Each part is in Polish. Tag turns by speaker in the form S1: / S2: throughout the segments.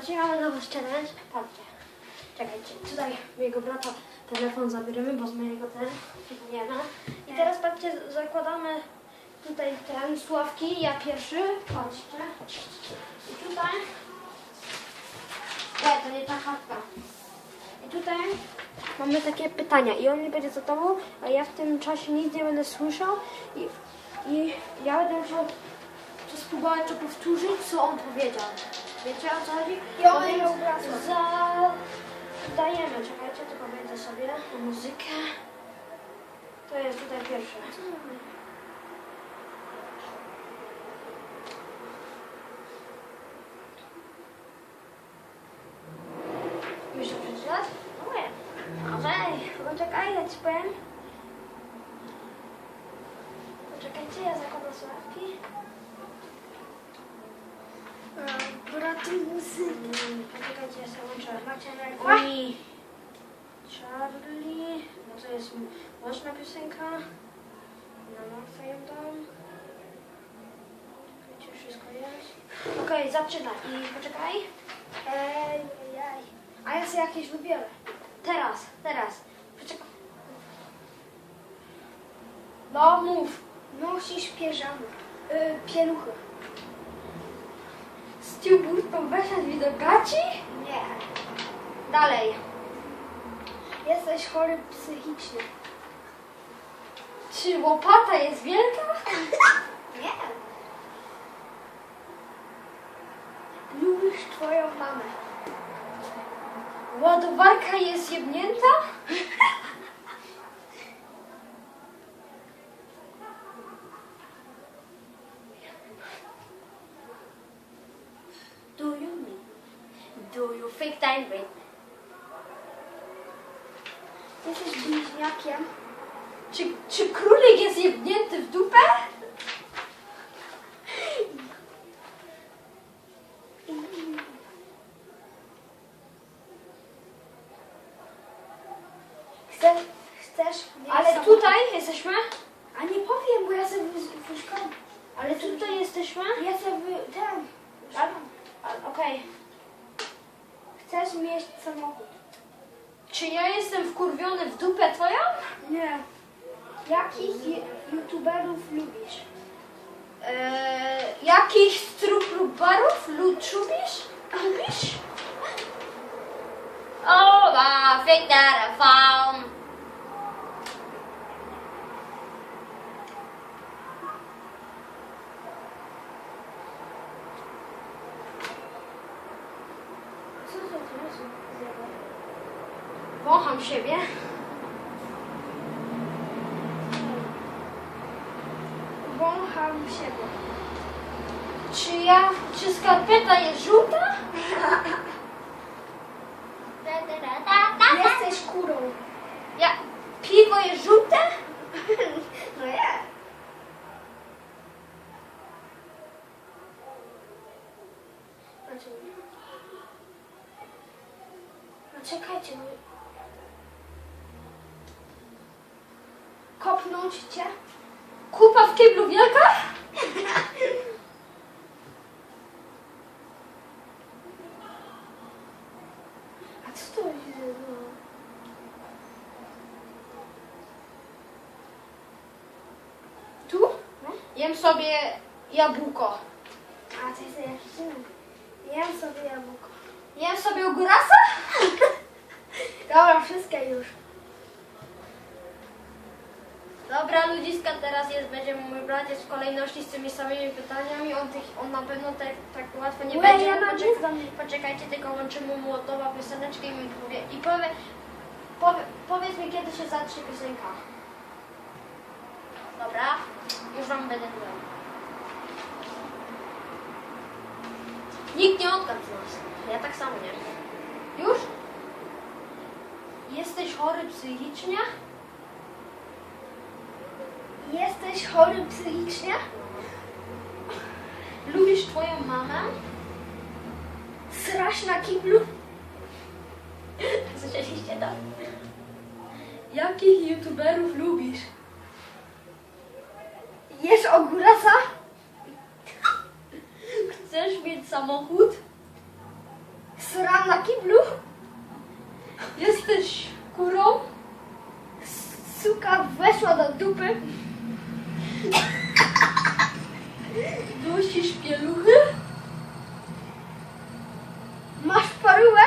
S1: Patrzcie, mamy nowy challenge. Patrzcie. Czekajcie, tutaj mojego brata telefon zabieramy, bo z mojego nie ma. I teraz patrzcie, zakładamy tutaj ten sławki, ja pierwszy. Patrzcie. I tutaj. Nie, to nie ta kartka. I tutaj mamy takie pytania i on nie będzie zadawał, a ja w tym czasie nic nie będę słyszał i, i ja będę musiał spróbować to powtórzyć, co on powiedział. Wiecie o co chodzi? No
S2: obraz.
S1: za... Dajemy, czekajcie, tylko wejdę sobie muzykę. To jest tutaj pierwsze. To przeczytać? Nie. Ojej, poczekaj, ja ci powiem. Poczekajcie, ja zakładam słuchawki.
S2: Braty
S1: Mm, Poczekajcie, ja sobie łączę. Macie
S2: Ła.
S1: Charlie. Charlie. No to jest głośna piosenka. Na martwę ją dam. Czekajcie, wszystko jest. Okej, zaczynaj. I poczekaj.
S2: Ej, ej. A ja sobie jakieś wybiorę.
S1: Teraz, teraz. Poczekaj.
S2: No mów. Nosisz piżamy. Y, pieluchy.
S1: Burton weszedł mi do gaci?
S2: Nie.
S1: Dalej.
S2: Jesteś chory psychicznie.
S1: Czy łopata jest wielka?
S2: Nie. Lubisz twoją mamę.
S1: Ładowarka jest jebnięta? I'm real?
S2: Jesteś bliźniakiem.
S1: Czy, czy królik jest jebnięty w dupę?
S2: Chcesz, chcesz
S1: Ale
S2: samochód?
S1: tutaj jesteśmy?
S2: A nie powiem, bo ja sobie wys- wyszukam.
S1: Ale tutaj jesteśmy?
S2: Ja sobie ten.
S1: Okej.
S2: Chcesz mieć samochód?
S1: Czy ja jestem wkurwiony w dupę twoją?
S2: Nie. Jakich je- youtuberów lubisz?
S1: Eee, jakichś trup lub barów? Lud lubisz? Lubisz? Oh, I think that I found.
S2: Co to jest?
S1: Wącham siebie.
S2: Wącham siebie.
S1: Czy ja, czy skarpeta jest żółta?
S2: Jesteś kurą.
S1: Ja, piwo jest żółte?
S2: No nie. Znaczy... No czekajcie, no... Kopnąć cię?
S1: Kupa w kiblu wielka?
S2: A co to jest? No?
S1: Tu? Jem sobie jabłko.
S2: A jakiś inny. Jem sobie jabłko.
S1: Jem sobie ogórasa?
S2: Dobra, wszystkie już.
S1: Dobra, ludziska, teraz jest, będzie mój brat jest w kolejności z tymi samymi pytaniami. On, tych, on na pewno tak, tak łatwo nie
S2: Ue,
S1: będzie.
S2: ja mam
S1: poczek-
S2: nic do mnie.
S1: poczekajcie, tylko łączymy mu Łotowa pioseneczkę i mi powie. I powie, powie, powiedz mi, kiedy się zacznie piosenka. Dobra, już wam będę mówił. Nikt nie odgadł z nas. Ja tak samo nie. Już? Jesteś chory psychicznie?
S2: Jesteś chory psychicznie?
S1: Lubisz twoją mamę?
S2: Srasz na kiblu?
S1: Słyszeliście to? Jakich youtuberów lubisz?
S2: Jesz ogórasa?
S1: Chcesz mieć samochód?
S2: Sram na kiblu.
S1: Jesteś kurą?
S2: Suka weszła do dupy.
S1: Nosisz pieluchy?
S2: Masz parówę.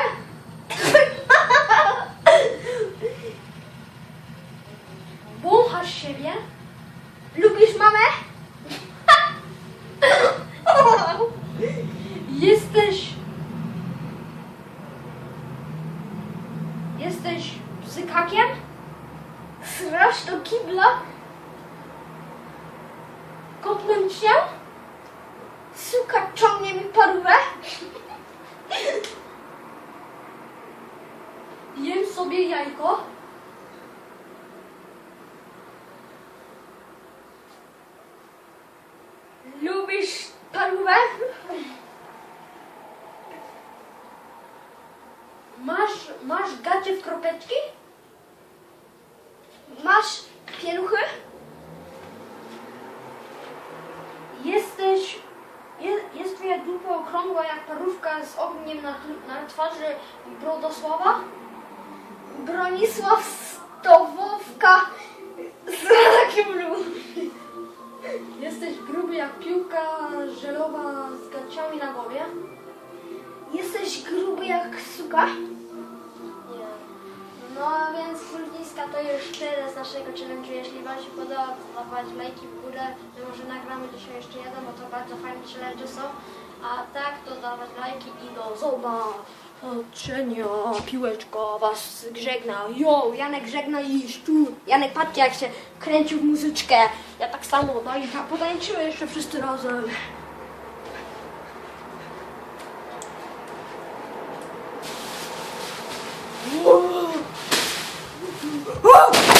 S1: Wąchasz siebie?
S2: Lubisz mamę?
S1: Jesteś... Jesteś psykakiem?
S2: Srasz do kibla.
S1: Kopnąć się?
S2: Suka ciągnie mi parówę.
S1: Jem sobie jajko?
S2: Lubisz parówę?
S1: Masz, masz gacie w kropeczki?
S2: Masz pieluchy?
S1: Jesteś... Je, twoja dupa okrągła jak parówka z ogniem na, na twarzy Brodosława?
S2: Bronisław Stowowka. Sra na kiblu.
S1: Jesteś gruby jak piłka żelowa z gaciami na głowie?
S2: Jesteś gruby jak suka?
S1: Nie. No a więc Kulniska to już tyle z naszego challenge. Jeśli Wam się podoba, to dawać lajki w górę że wiadomo, to bardzo fajne challenge są, a tak to dawać lajki i do zobaczenia. Piłeczka was żegna.
S2: Jo, Janek żegna i szczur. Janek, patrzcie jak się kręcił w muzyczkę.
S1: Ja tak samo, no i tak jeszcze wszyscy razem.
S2: Whoa!